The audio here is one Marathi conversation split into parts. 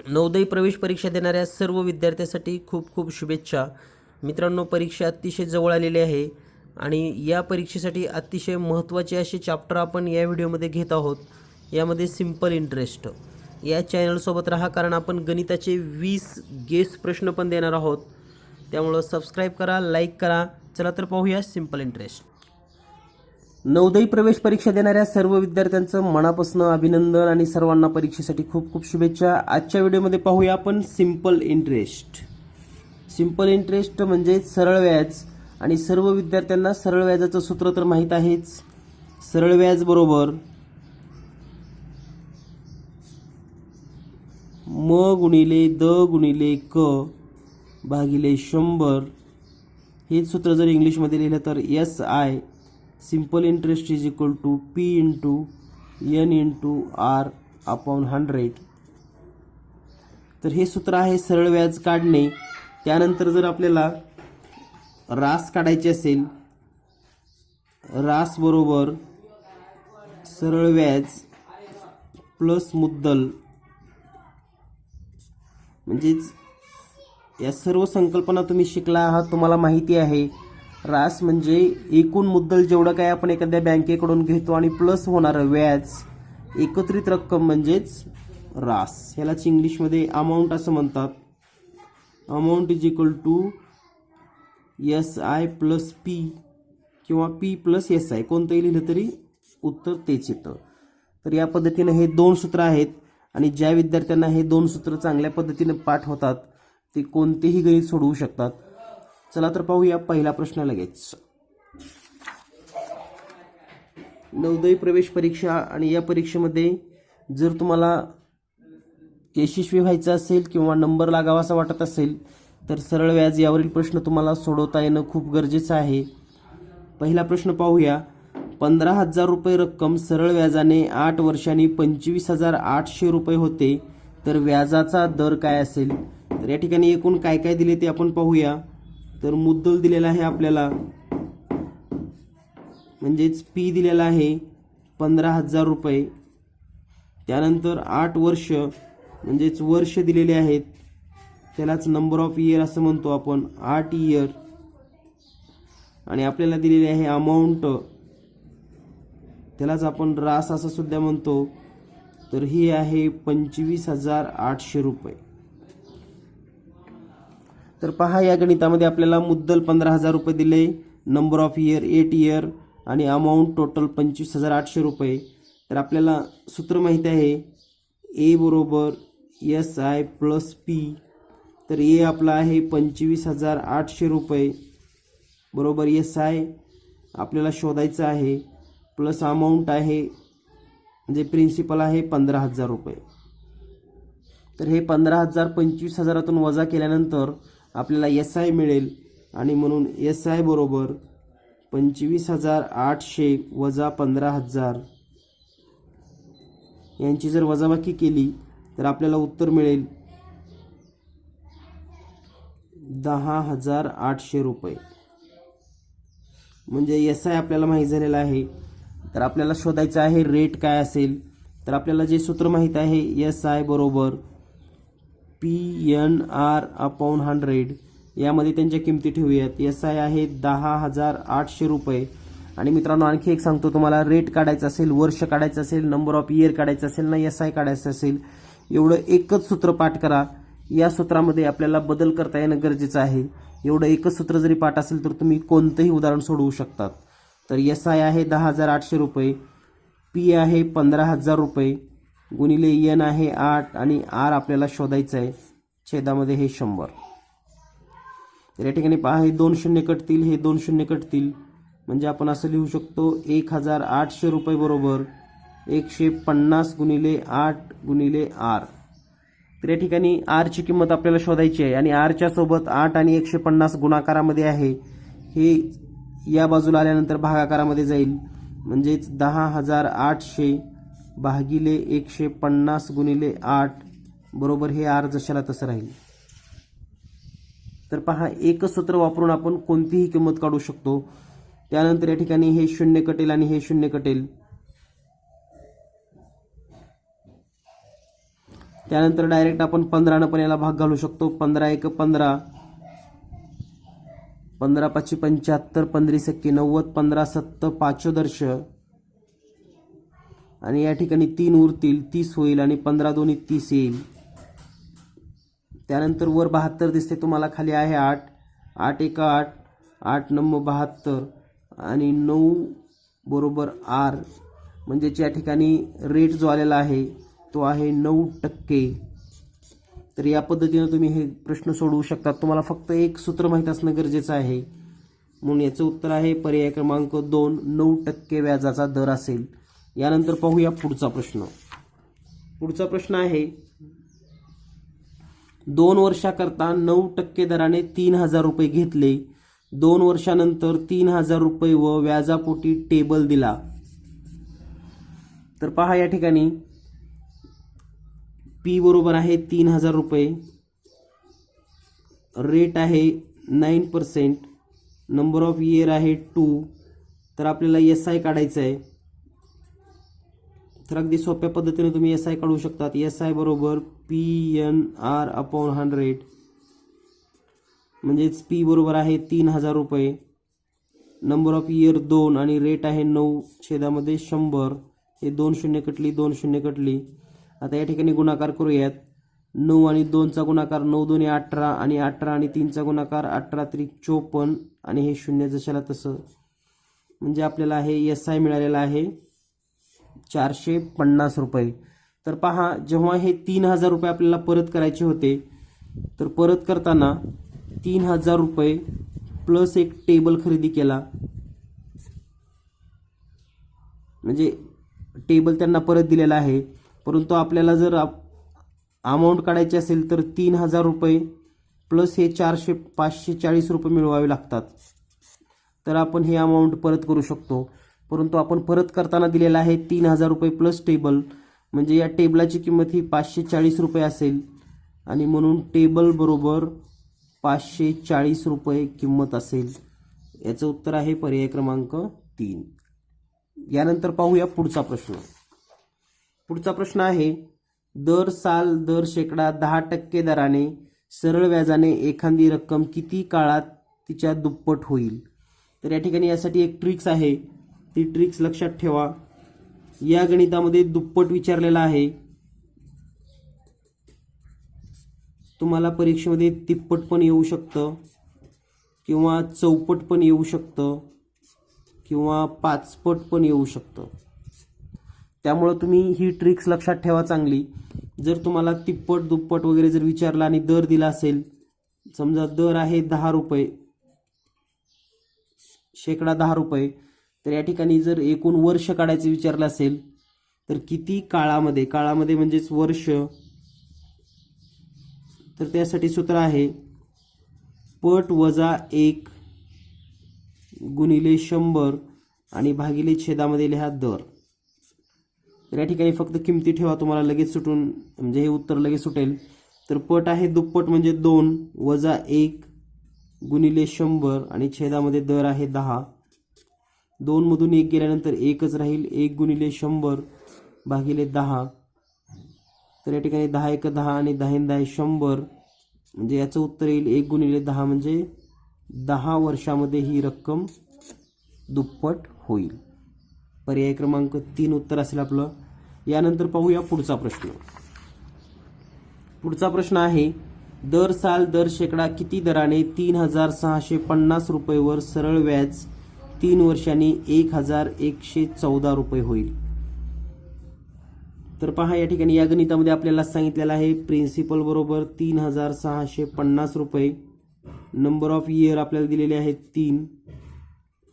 नवोदय प्रवेश परीक्षा देणाऱ्या सर्व विद्यार्थ्यांसाठी खूप खूप शुभेच्छा. मित्रांनो परीक्षा अतिशय जवळ आलेली आहे आणि या परीक्षेसाठी अतिशय महत्त्वाचे असे चॅप्टर आपण या व्हिडिओमध्ये घेत आहोत. यामध्ये सिंपल इंटरेस्ट या चॅनलसोबत राहा कारण आपण गणिताचे वीस गेस प्रश्न पण देणार आहोत. त्यामुळं सबस्क्राईब करा लाईक करा. चला तर पाहूया सिंपल इंटरेस्ट नवोदय प्रवेश परीक्षा देणाऱ्या सर्व विद्यार्थ्यांचं मनापासून अभिनंदन आणि सर्वांना परीक्षेसाठी खूप खूप शुभेच्छा. आजच्या व्हिडिओमध्ये पाहूया आपण सिंपल इंटरेस्ट सिंपल इंटरेस्ट म्हणजे सरळ व्याज आणि सर्व विद्यार्थ्यांना सरळ व्याजाचं सूत्र तर माहीत आहेच. सरळ व्याज बरोबर म गुणिले द गुणिले क भागिले शंभर. हेच सूत्र जर इंग्लिशमध्ये लिहिलं तर S I simple interest is equal to P into N into R upon hundred तर हे सूत्र आहे सरळ व्याज काढणे. त्यानंतर जर आपल्याला रास काढायचे असेल रास बरोबर सरळ व्याज प्लस मुद्दल म्हणजेच या सर्व संकल्पना तुम्ही शिकला आहात तुम्हाला माहिती आहे. रास म्हणजे एकूण मुद्दल जेवढं काय आपण एखाद्या बँकेकडून घेतो आणि प्लस होणारं व्याज एकत्रित रक्कम म्हणजेच रास. ह्यालाच इंग्लिशमध्ये अमाऊंट असं म्हणतात. Amount is equal to S I plus P किंवा पी प्लस एस आय कोणतंही लिहिलं तरी उत्तर तेच येतं. तर या पद्धतीनं हे दोन सूत्र आहेत आणि ज्या विद्यार्थ्यांना हे दोन सूत्र चांगल्या पद्धतीनं पाठ होतात ते कोणतेही गणित सोडवू शकतात. चला तर पाहूया पहिला प्रश्न लगेच. नवोदय प्रवेश परीक्षा आणि या परीक्षेमध्ये जर तुम्हाला यशस्वी व्हायचं असेल किंवा नंबर लागावासा वाटत असेल तर सरळ व्याज यावरील प्रश्न तुम्हाला सोडवता येणं खूप गरजेचं आहे. पहिला प्रश्न पाहूया. पंधरा हजार रुपये रक्कम सरळ व्याजाने आठ वर्षांनी पंचवीस हजार आठशे रुपये होते तर व्याजाचा दर काय असेल? तर या ठिकाणी एकूण काय काय दिले ते आपण पाहूया. तर मुद्दल दिलेला आहे आपल्याला. म्हणजेच पी दिलेला आहे पंधरा हजार रुपये. त्यानंतर आठ वर्ष म्हणजेच वर्ष दिलेले आहेत. त्यालाच नंबर ऑफ इयर असं म्हणतो आपण आठ इयर आणि आपल्याला दिलेली आहे अमाऊंट त्यालाच आपण रास असं सुद्धा म्हणतो. तर ही आहे पंचवीस हजार आठशे रुपये. तर पहा या गणितामध्ये आपल्याला मुद्दल पंधरा हजार रुपये दिले number of year eight year आणि अमाऊंट टोटल पंचवीस हजार आठशे रुपये. तर आपल्याला सूत्र माहिती आहे ए बरोबर एस आय प्लस पी तर ए आपला आहे पंचवीस हजार आठशे रुपये. बरोबर एस आय आपल्याला शोधायचं आहे प्लस अमाऊंट आहे म्हणजे प्रिन्सिपल आहे पंधरा हजार रुपये. तर हे पंधरा हजार पंचवीस हजारातून वजा केल्यानंतर आपल्याला एस आय मिळेल. आणि म्हणून एस आय बरोबर पंचवीस हजार आठशे वजा पंधरा हजार. यांची जर वजाबाकी केली तर आपल्याला उत्तर मिळेल दहा हजार आठशे रुपये. म्हणजे एस आय आपल्याला माहीत झालेला आहे. तर आपल्याला शोधायचं आहे रेट काय असेल? तर आपल्याला जे सूत्र माहीत आहे एस आय बरोबर P N R upon hundred यामध्ये त्यांच्या किमती ठेवूयात. एस आय आहे दहा हजार आठशे रुपये. आणि मित्रांनो आणखी एक सांगतो तुम्हाला. रेट काढायचं असेल वर्ष काढायचं असेल नंबर ऑफ इयर काढायचं असेल ना एस आय काढायचं असेल एवढं एकच सूत्र पाठ करा. या सूत्रामध्ये आपल्याला बदल करता येणं गरजेचं आहे. एवढं एकच सूत्र जरी पाठ असेल तर तुम्ही कोणतंही उदाहरण सोडवू शकतात. तर एस आय आहे दहा हजार आठशे रुपये. पी आहे पंधरा हजार रुपये. गुणिले एन आहे आठ आणि आर आपल्याला शोधायचं आहे. छेदामध्ये हे शंभर. तर या ठिकाणी पहा हे दोन शून्य कटतील हे दोन शून्य कटतील. म्हणजे आपण असं लिहू शकतो एक हजार आठशे रुपये बरोबर एकशे पन्नास गुणिले आठ गुणिले आर. तर या ठिकाणी आरची किंमत आपल्याला शोधायची आहे आणि आरच्या सोबत आठ आणि एकशे पन्नास गुणाकारामध्ये आहे. हे या बाजूला आल्यानंतर भागाकारामध्ये जाईल. म्हणजेच दहा हजार आठशे भागिले एकशे पन्नास गुणिले आठ बरोबर हे आर जशाला तसं राहील. तर पहा एकच सूत्र वापरून आपण कोणतीही किंमत काढू शकतो. त्यानंतर या ठिकाणी हे शून्य कटेल आणि हे शून्य कटेल. त्यानंतर डायरेक्ट आपण पंधरानं पण याला भाग घालू शकतो. पंधरा एक पंधरा. पंधरा पाचशे पंच्याहत्तर पंधरी सक्की नव्वद पंधरा सत्त पाचोदर्श आणि या ठिकाणी तीन उरतील तीस होईल आणि पंधरा दोन्ही तीस येईल. त्यानंतर वर बहात्तर दिसते तुम्हाला खाली आहे आठ. आठ एक आठ आठ नंबर बहात्तर आणि नऊ बरोबर आर. म्हणजेच या ठिकाणी रेट जो आलेला आहे तो आहे नऊ टक्के. तर या पद्धतीनं तुम्ही हे प्रश्न सोडवू शकता. तुम्हाला फक्त एक सूत्र माहीत असणं गरजेचं आहे. म्हणून याचं उत्तर आहे पर्याय क्रमांक दोन नऊ टक्के व्याजाचा दर असेल. यानंतर पाहूया पुढचा प्रश्न. पुढचा प्रश्न आहे दोन वर्षाकरता नऊ टक्के दराने तीन हजार रुपये घेतले. दोन वर्षानंतर तीन हजार रुपये व व्याजापोटी टेबल दिला. तर पहा या ठिकाणी पी बरोबर आहे तीन हजार रुपये. रेट आहे nine percent number of year आहे टू तर आपल्याला एस आय काढायचं आहे तर अगदी सोप्या पद्धतीने तुम्ही एस आय काढू शकतात. एस आय बरोबर P N R upon hundred म्हणजेच पी बरोबर आहे तीन हजार रुपये. नंबर ऑफ इयर दोन आणि रेट आहे नऊ छेदामध्ये शंभर. हे दोन शून्य कटली दोन शून्य कटली. आता या ठिकाणी गुणाकार करूयात. नऊ आणि दोनचा गुणाकार नऊ दोन्ही अठरा आणि अठरा आणि तीनचा गुणाकार अठरा त्रिक चोपन्न. आणि हे शून्य जशाला तसं. म्हणजे आपल्याला हे एस आय मिळालेलं आहे. चारशे पन्नास रुपये. तर पहा जेव्हा हे तीन हजार रुपये आपल्याला परत करायचे होते तर परत करताना तीन हजार रुपये प्लस एक टेबल खरेदी केला. म्हणजे टेबल त्यांना परत दिलेला आहे. परंतु आपल्याला जर अमाऊंट काढायची असेल तर तीन हजार रुपये प्लस हे चारशे पाचशे चाळीस रुपये मिळवावे लागतात. तर आपण हे अमाऊंट परत करू शकतो. परंतु आपण परत करताना दिलेला आहे तीन हजार रुपये प्लस टेबल म्हणजे या टेबलाची किंमत ही पाचशे चाळीस रुपये असेल. आणि म्हणून टेबल बरोबर पाचशे चाळीस रुपये किंमत असेल. याचं उत्तर आहे पर्याय क्रमांक तीन. यानंतर पाहूया पुढचा प्रश्न. पुढचा प्रश्न आहे दर साल दर शेकडा दहा टक्के दराने सरळ व्याजाने एखादी रक्कम किती काळात तिच्या दुप्पट होईल? तर या ठिकाणी यासाठी एक ट्रिक्स आहे. ती ट्रिक्स लक्षात ठेवा. या गणितामध्ये दुप्पट विचारलेला आहे. तुम्हाला परीक्षेमध्ये तिप्पट पण येऊ शकतं किंवा चौपट पण येऊ शकतं किंवा पाचपट पण येऊ शकतं. त्यामुळं तुम्ही ही ट्रिक्स लक्षात ठेवा चांगली. जर तुम्हाला तिप्पट दुप्पट वगैरे जर विचारला आणि दर दिला असेल समजा दर आहे दहा रुपये शेकडा दहा रुपये तर या ठिकाणी जर एकूण वर्ष काढायचं विचारलं असेल तर किती काळामध्ये काळामध्ये म्हणजेच वर्ष तर त्यासाठी सूत्र आहे पट वजा एक गुणिले शंभर आणि भागिले छेदामध्ये लिहा दर. तर या ठिकाणी फक्त किमती ठेवा तुम्हाला लगेच सुटून म्हणजे हे उत्तर लगेच सुटेल. तर पट आहे दुप्पट म्हणजे दोन वजा एक गुणिले शंभर आणि छेदामध्ये दर आहे दहा. दोनमधून एक गेल्यानंतर एकच राहील एक गुणिले शंभर भागिले दहा. तर या ठिकाणी दहा एक दहा आणि दहा दहा शंभर. म्हणजे याचं उत्तर येईल एक गुणिले दहा म्हणजे दहा वर्षामध्ये ही रक्कम दुप्पट होईल. पर्याय क्रमांक तीन उत्तर असेल आपलं. यानंतर पाहूया पुढचा प्रश्न. पुढचा प्रश्न आहे दर साल दर शेकडा किती दराने तीन हजार सहाशे पन्नास रुपयेवर सरळ व्याज तीन वर्षांनी एक हजार एकशे चौदा रुपये होईल. तर पहा या ठिकाणी या गणितामध्ये आपल्याला सांगितलेलं आहे प्रिन्सिपल बरोबर तीन हजार सहाशे पन्नास रुपये. नंबर ऑफ इयर आपल्याला दिलेले आहेत तीन.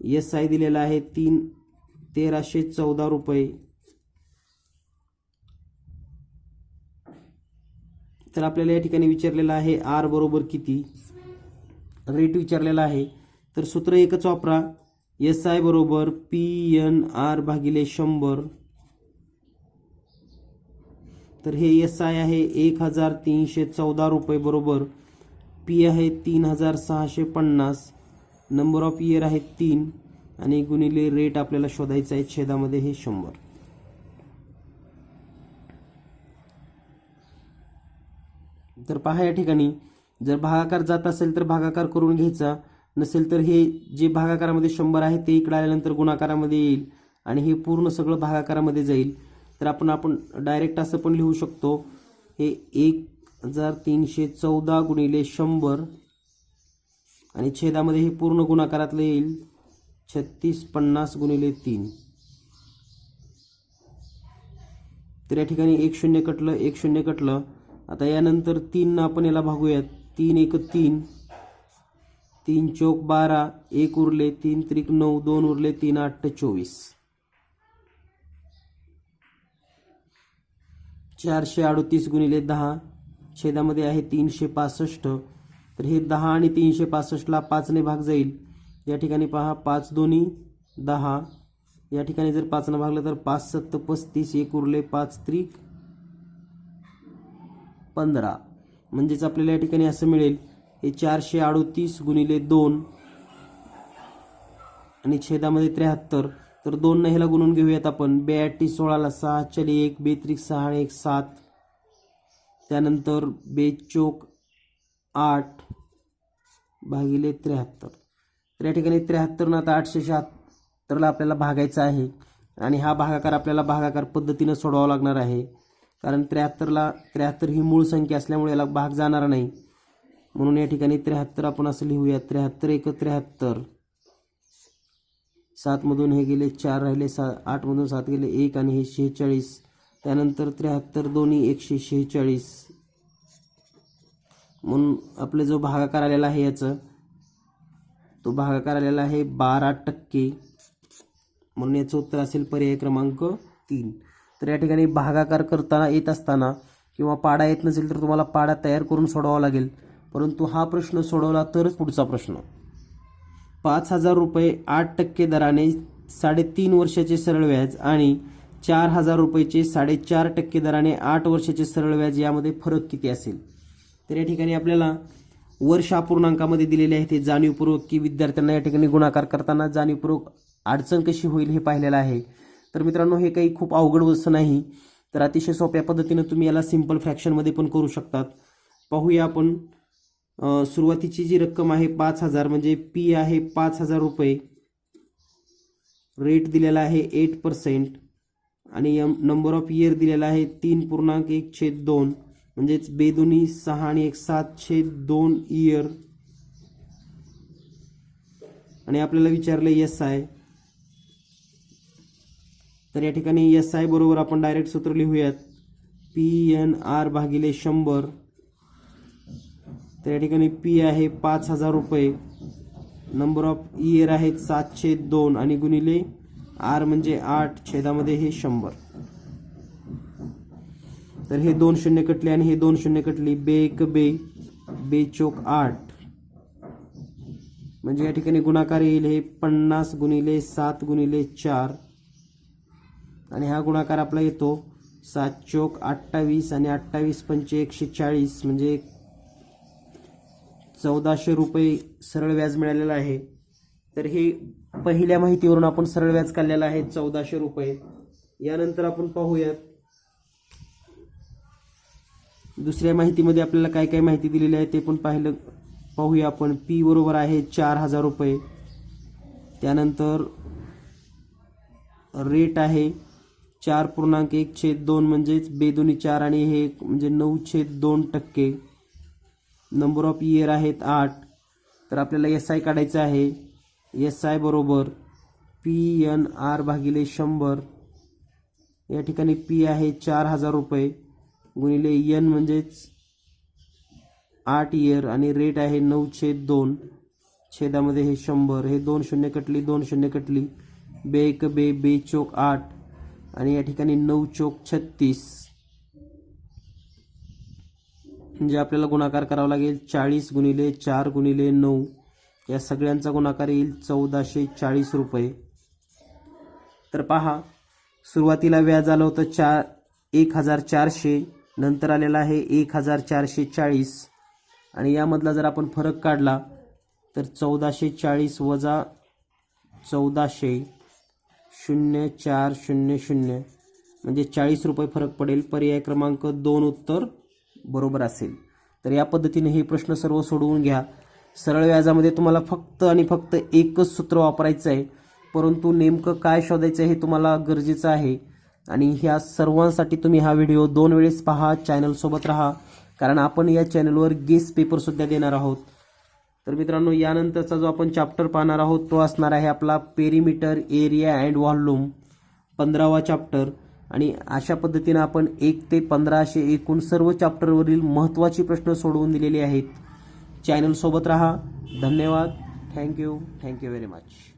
एस आय दिलेला आहे तीन तेराशे चौदा रुपये. तर आपल्याला या ठिकाणी विचारलेलं आहे आर बरोबर किती? रेट विचारलेला आहे. तर सूत्र एकच वापरा. एस आय बरोबर पी एन आर भागिले शंभर. तर हे एस आय आहे एक हजार तीनशे चौदा रुपये बरोबर. पी आहे तीन हजार सहाशे पन्नास. नंबर ऑफ इयर आहे तीन. आणि गुणिले रेट आपल्याला शोधायचा आहे छेदामध्ये हे शंभर. तर पहा या ठिकाणी जर भागाकार जात असेल तर भागाकार करून घ्यायचा. नसेल तर हे जे भागाकारामध्ये शंभर आहे ते इकडे आल्यानंतर गुणाकारामध्ये येईल आणि हे पूर्ण सगळं भागाकारामध्ये जाईल. तर आपण आपण डायरेक्ट असं पण लिहू शकतो. हे एक हजार तीनशे चौदा गुणिले शंभर आणि छेदामध्ये हे पूर्ण गुणाकारातलं येईल. छत्तीस पन्नास गुणिले तीन. तर या ठिकाणी एक शून्य कटलं एक शून्य कटलं. आता यानंतर तीन आपण याला भागूयात. तीन एक तीन. तीन चौक बारा एक उरले तीन त्रिक नऊ दोन उरले तीन आठ चोवीस. चारशे अडतीस गुणिले दहा छेदामध्ये आहे तीनशे पासष्ट. तर हे दहा आणि तीनशे पासष्टला पाचने भाग जाईल. या ठिकाणी पहा पाच दोन्ही दहा. या ठिकाणी जर पाचनं भागलं तर पाच सत्त पस्तीस एक उरले पाच त्रिक पंधरा. म्हणजेच आपल्याला या ठिकाणी असं मिळेल हे चारशे अडोतीस गुणिले दोन आणि छेदामध्ये त्र्याहत्तर. तर दोन ह्याला गुणून घेऊयात आपण. बेआटी सोळाला सहा चली एक बेत्रिक सहा आणि एक सात. त्यानंतर बेचोक आठ भागिले त्र्याहत्तर. तर या ठिकाणी त्र्याहत्तर आता आठशे शहात्तरला आपल्याला भागायचं आहे. आणि हा भागाकार आपल्याला भागाकार पद्धतीनं सोडवावा लागणार आहे. कारण त्र्याहत्तरला त्र्याहत्तर ही मूळ संख्या असल्यामुळे याला भाग जाणार नाही. म्हणून या ठिकाणी त्र्याहत्तर आपण असं लिहूया. त्र्याहत्तर एक त्र्याहत्तर. सातमधून हे गेले चार राहिले सा आठमधून सात गेले एक आणि हे शेहेचाळीस. त्यानंतर त्र्याहत्तर दोन्ही एकशे शेहेचाळीस. म्हणून आपले जो भागाकार आलेला आहे याचं तो भागाकार आलेला आहे बारा टक्के. म्हणून याचं उत्तर असेल पर्याय क्रमांक तीन. तर या ठिकाणी भागाकार करताना येत असताना किंवा पाडा येत नसेल तर तुम्हाला पाडा तयार करून सोडवावा लागेल. परंतु हा प्रश्न सोडवला तरच पुढचा प्रश्न. पाच हजार रुपये आठ टक्के दराने साडेतीन वर्षाचे सरळ व्याज आणि चार हजार रुपयेचे साडेचार टक्के दराने आठ वर्षाचे सरळ व्याज यामध्ये फरक किती असेल? तर या ठिकाणी आपल्याला वर्ष अपूर्णांकामध्ये दिलेले आहे ते जाणीवपूर्वक की विद्यार्थ्यांना या ठिकाणी गुणाकार करताना जाणीवपूर्वक अडचण कशी होईल हे पाहिलेलं आहे. तर मित्रांनो हे काही खूप अवघड वस्तू नाही तर अतिशय सोप्या पद्धतीनं तुम्ही याला सिंपल फ्रॅक्शनमध्ये पण करू शकतात. पाहूया आपण सुरुवातीची जी रक्कम आहे पाच हजार म्हणजे पी आहे पाच हजार रुपये. रेट दिलेला आहे एट पर्सेंट आणि नंबर ऑफ इयर दिलेला आहे तीन पूर्णांक एक छेद दोन. म्हणजेच बेदोनी सहा आणि एक सात छेद दोन इयर आणि आपल्याला विचारलं एस आय तर या ठिकाणी एस आय बरोबर आपण डायरेक्ट सूत्र लिहूयात. पी एन आर भागिले शंभर. तर या ठिकाणी पी आहे पाच हजार रुपये. नंबर ऑफ इयर आहेत सातशे दोन आणि गुणिले आर म्हणजे आठ छेदामध्ये हे शंभर. तर हे दोन शून्य कटले आणि हे दोन शून्य कटली. बे एक बे बे चोक आठ. म्हणजे या ठिकाणी गुणाकार येईल हे पन्नास गुणिले सात गुणिले चार. आणि हा गुणाकार आपला येतो सात चोक अठ्ठावीस आणि अठ्ठावीस पंचे एकशे चाळीस म्हणजे चौदाशे रुपये सरळ व्याज मिळालेलं आहे. तर हे पहिल्या माहितीवरून आपण सरळ व्याज काढलेलं आहे चौदाशे रुपये. यानंतर आपण पाहूयात. दुसऱ्या माहितीमध्ये आपल्याला काय काय माहिती दिलेली आहे ते पण पाहिलं पाहूया आपण. पी बरोबर आहे चार हजार रुपये. त्यानंतर रेट आहे चार पूर्णांक एक छेद दोन म्हणजेच बेदोनी चार आणि हे एक म्हणजे नऊ छेद दोन टक्के. नंबर ऑफ इयर आहेत आठ. तर आपल्याला एस आय काढायचं आहे. एस आय बरोबर पी एन आर भागिले शंभर. या ठिकाणी पी आहे चार हजार रुपये. गुणिले एन म्हणजेच आठ इयर आणि रेट आहे नऊ छेद दोन. छेदामध्ये हे शंभर. हे दोन शून्य कटली दोन शून्य कटली. बे एक बे बे चोक आठ. आणि या ठिकाणी नऊ चोक छत्तीस. म्हणजे आपल्याला गुणाकार करावा लागेल चाळीस गुणिले चार गुणिले नऊ. या सगळ्यांचा गुणाकार येईल चौदाशे चाळीस रुपये. तर पहा सुरुवातीला व्याज आलं होतं चार एक हजार चारशे नंतर आलेला आहे एक हजार चारशे चाळीस. आणि यामधला जर आपण फरक काढला तर चौदाशे चाळीस वजा चौदाशे शून्य चार शून्य शून्य. म्हणजे चाळीस रुपये फरक पडेल. पर्याय क्रमांक दोन उत्तर बरोबर असेल. तर या पद्धतीने हे प्रश्न सर्व सोडवून घ्या. सरळ व्याजामध्ये तुम्हाला फक्त आणि फक्त एकच सूत्र वापरायचं आहे. परंतु नेमकं काय शोधायचं हे तुम्हाला गरजेचं आहे. आणि ह्या सर्वांसाठी तुम्ही हा व्हिडिओ दोन वेळेस पहा चॅनलसोबत राहा. कारण आपण या चॅनलवर गेस पेपरसुद्धा देणार आहोत. तर मित्रांनो यानंतरचा जो आपण चॅप्टर पाहणार आहोत तो असणार आहे आपला पेरीमीटर एरिया अँड व्हॉल्यूम पंधरावा चॅप्टर आणि अशा पद्धतीनं आपण एक ते पंधरा असे एकूण सर्व चॅप्टरवरील महत्त्वाची प्रश्न सोडवून दिलेले आहेत. चॅनलसोबत राहा. धन्यवाद. Thank you thank you very much